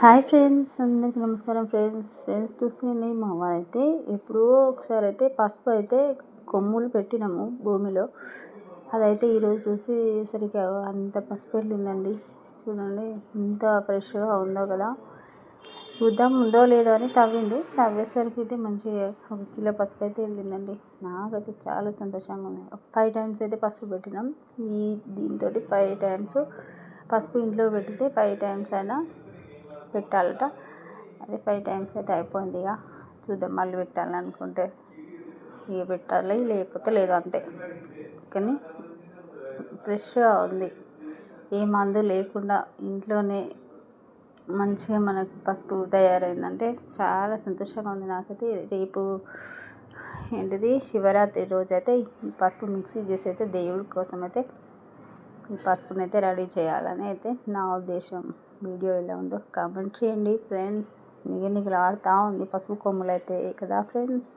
Hi friends అందరికీ నమస్కారం friends. Friends చూస్తుండే మా వారైతే ఎప్పుడో ఒకసారి అయితే పసుపు అయితే కొమ్ములు పెట్టినాము భూమిలో. అదైతే ఈరోజు చూసి సరిగ్గా అంత పసుపు వెళ్ళిందండి. చూడండి ఎంత ఫ్రెష్గా ఉందో కదా. చూద్దాం ఉందో లేదో అని తవ్విండు. తవ్వేసరికి అయితే మంచిగా ఒక కిలో పసుపు అయితే వెళ్ళిందండి. నాకైతే చాలా సంతోషంగా ఉంది. ఫైవ్ టైమ్స్ అయితే పసుపు పెట్టినాం. ఈ దీంతో ఫైవ్ టైమ్స్ పసుపు ఇంట్లో పెడితే ఫైవ్ టైమ్స్ అయినా పెట్టాలట. అది ఫైవ్ టైమ్స్ అయితే అయిపోయింది ఇక. చూద్దాం మళ్ళీ పెట్టాలనుకుంటే ఇక పెట్టాలి లేకపోతే లేదు అంతే. కానీ ఫ్రెష్గా ఉంది. ఏ మందు లేకుండా ఇంట్లోనే మంచిగా మనకు పసుపు తయారైందంటే చాలా సంతోషంగా ఉంది నాకైతే. రేపు ఏంటిది? శివరాత్రి రోజు అయితే పసుపు మిక్సీ చేసి అయితే దేవుడి కోసం అయితే ఈ పసుపుని అయితే రెడీ చేయాలని అయితే నా ఉద్దేశం. వీడియో ఎలా ఉందో కామెంట్ చేయండి. ఫ్రెండ్స్ నిగనిగలాడుతూ ఉంది పసుపు కొమ్ములు అయితే కదా ఫ్రెండ్స్?